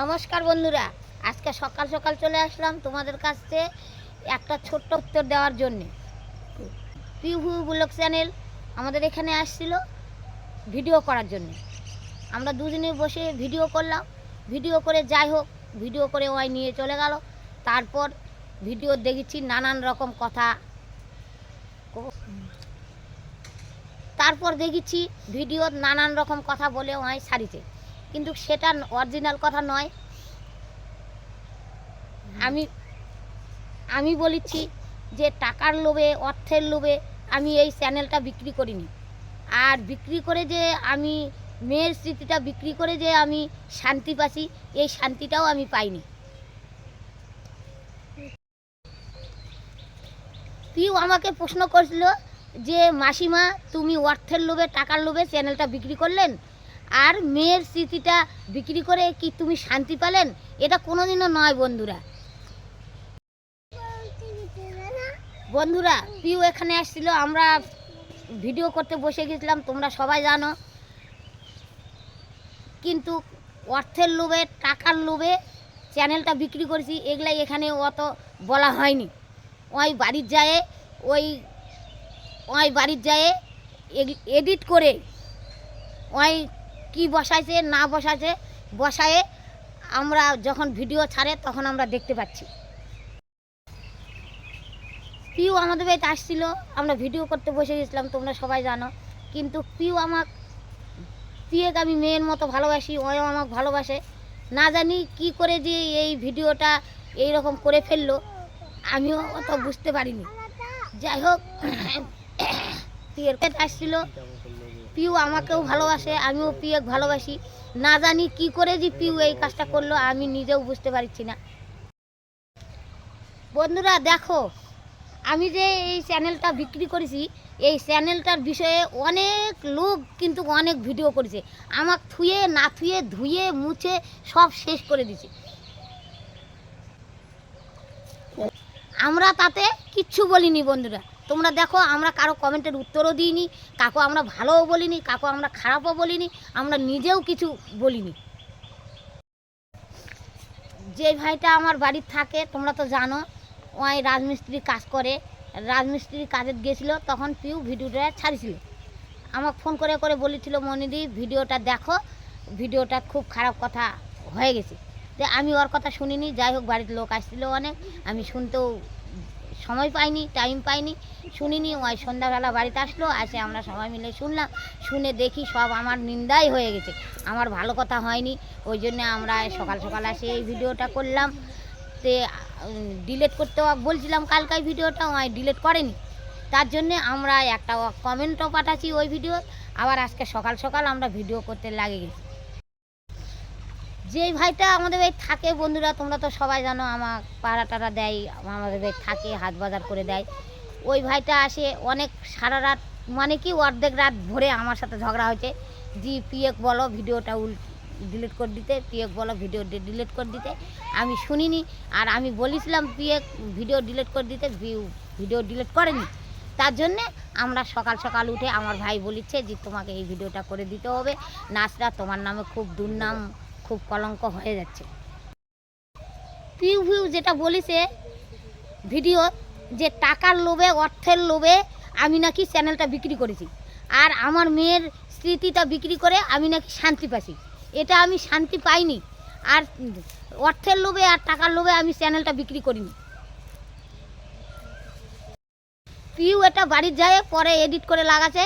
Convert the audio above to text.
নমস্কার বন্ধুরা, আজকে সকাল সকাল চলে আসলাম তোমাদের কাছে একটা ছোট্ট উত্তর দেওয়ার জন্যে। পিভু ব্লগ চ্যানেল আমাদের এখানে আসছিল ভিডিও করার জন্য। আমরা দুজনে বসে ভিডিও করলাম। ভিডিও করে যাই হোক ভিডিও করে ওই নিয়ে চলে গেল। তারপর ভিডিও দেখেছি নানান রকম কথা। তারপর দেখেছি ভিডিও নানান রকম কথা বলে ওই সারিছে। কিন্তু সেটা অরিজিনাল কথা নয়। আমি আমি বলেছি যে টাকার লোভে, অর্থের লোভে আমি এই চ্যানেলটা বিক্রি করিনি। আর বিক্রি করে যে আমি মেয়ের স্মৃতিটা, বিক্রি করে যে আমি শান্তি পাচ্ছি, এই শান্তিটাও আমি পাইনি। পিউ আমাকে প্রশ্ন করছিল যে, মাসিমা, তুমি অর্থের লোভে, টাকার লোভে চ্যানেলটা বিক্রি করলেন? আর মেয়ের স্মৃতিটা বিক্রি করে কি তুমি শান্তি পালেন? এটা কোনোদিনও নয় বন্ধুরা। বন্ধুরা, পিউ এখানে আসছিল, আমরা ভিডিও করতে বসে গেছিলাম, তোমরা সবাই জানো। কিন্তু অর্থের লোভে, টাকার লোভে চ্যানেলটা বিক্রি করেছি, এগুলাই এখানে অত বলা হয়নি। ওই বাড়ির যায়, ওই ওই বাড়ির যায় এডিট করে, ওই কি বসাইছে, না বসাইছে, বসায়ে আমরা যখন ভিডিও ছাড়ে তখন আমরা দেখতে পাচ্ছি। পিউ আমাদের বাড়িতে আসছিল, আমরা ভিডিও করতে বসে গেছিলাম, তোমরা সবাই জানো। কিন্তু পিউ আমাক পিয়েকে আমি মেয়ের মতো ভালোবাসি ওও আমাকে ভালোবাসে। না জানি কি করে যে এই ভিডিওটা এই রকম করে ফেলল, আমিও অত বুঝতে পারিনি। যাই হোক পিয়ের কাছে আসছিল পিউ আমাকেও ভালোবাসে, আমিও পিয়েক ভালোবাসি। না জানি কি করে যে পিউ এই কাজটা করল, আমি নিজেও বুঝতে পারছি না। বন্ধুরা, দেখো, আমি যে এই চ্যানেলটা বিক্রি করেছি, এই চ্যানেলটার বিষয়ে অনেক লোক কিন্তু অনেক ভিডিও করেছে। আমাক থুয়ে, না থুয়ে, ধুয়ে, মুছে সব শেষ করে দিছে। আমরা তাতে কিচ্ছু বলিনি বন্ধুরা। তোমরা দেখো, আমরা কারও কমেন্টের উত্তরও দিইনি, কাকু আমরা ভালোও বলিনি, কাকু আমরা খারাপও বলিনি, আমরা নিজেও কিছু বলিনি। যে ভাইটা আমার বাড়ির থাকে, তোমরা তো জানো, ওই রাজমিস্ত্রি কাজ করে। রাজমিস্ত্রির কাজে গেছিল, তখন পিউ ভিডিওটা ছাড়িছিল। আমাকে ফোন করে করে বলেছিল মনিদি ভিডিওটা দেখো, ভিডিওটা খুব খারাপ কথা হয়ে গেছে। যে আমি ওর কথা শুনিনি, যাই হোক, বাড়ির লোক আসছিল অনেক, আমি শুনতেও সময় পাইনি টাইম পাইনি। শুনিনি ওই সন্ধ্যাবেলা বাড়িতে আসলো, আসে আমরা সবাই মিলে শুনলাম। শুনে দেখি সব আমার নিন্দাই হয়ে গেছে। আমার ভালো কথা হয়নি, ওই জন্য আমরা সকাল সকাল আসে এই ভিডিওটা করলাম। তে ডিলেট করতে বলছিলাম কালকাই ভিডিওটা ওই ডিলেট করেনি। তার জন্যে আমরা একটা কমেন্টও পাঠাচ্ছি ওই ভিডিও। আবার আজকে সকাল সকাল আমরা ভিডিও করতে লাগে গেছি। যেই ভাইটা আমাদের বাড়ি থাকে, বন্ধুরা, তোমরা তো সবাই জানো আমার পাড়া টাড়া দেয়, আমাদের বাড়ি থাকে হাত বাজার করে দেয়। ওই ভাইটা আসে, অনেক সারা রাত মানে কি অর্ধেক রাত ভরে আমার সাথে ঝগড়া হয়েছে। জি পিএক বলো, ভিডিওটা উল ডিলিট করে দিতে পিএক বলো, ভিডিও ডিলিট করে দিতে। আমি শুনিনি, আর আমি বলেছিলাম পিএক ভিডিও ডিলিট করে দিতে ভিডিও ডিলিট করেনি। তার জন্যে আমরা সকাল সকাল উঠে আমার ভাই বলিচ্ছে যে, তোমাকে এই ভিডিওটা করে দিতে হবে। নাচটা তোমার নামে খুব দুর্নাম। খুব কলঙ্ক হয়ে যাচ্ছে। পিউ ভিউ যেটা বলিছে ভিডিও, যে টাকার লোভে, অর্থের লোভে আমি নাকি চ্যানেলটা বিক্রি করেছি। আর আমার মেয়ের স্মৃতিটা বিক্রি করে আমি নাকি শান্তি পাচ্ছি এটা আমি শান্তি পাইনি। আর অর্থের লোভে আর টাকার লোভে আমি চ্যানেলটা বিক্রি করিনি। পিউ এটা বাড়ির যায়, পরে এডিট করে লাগাছে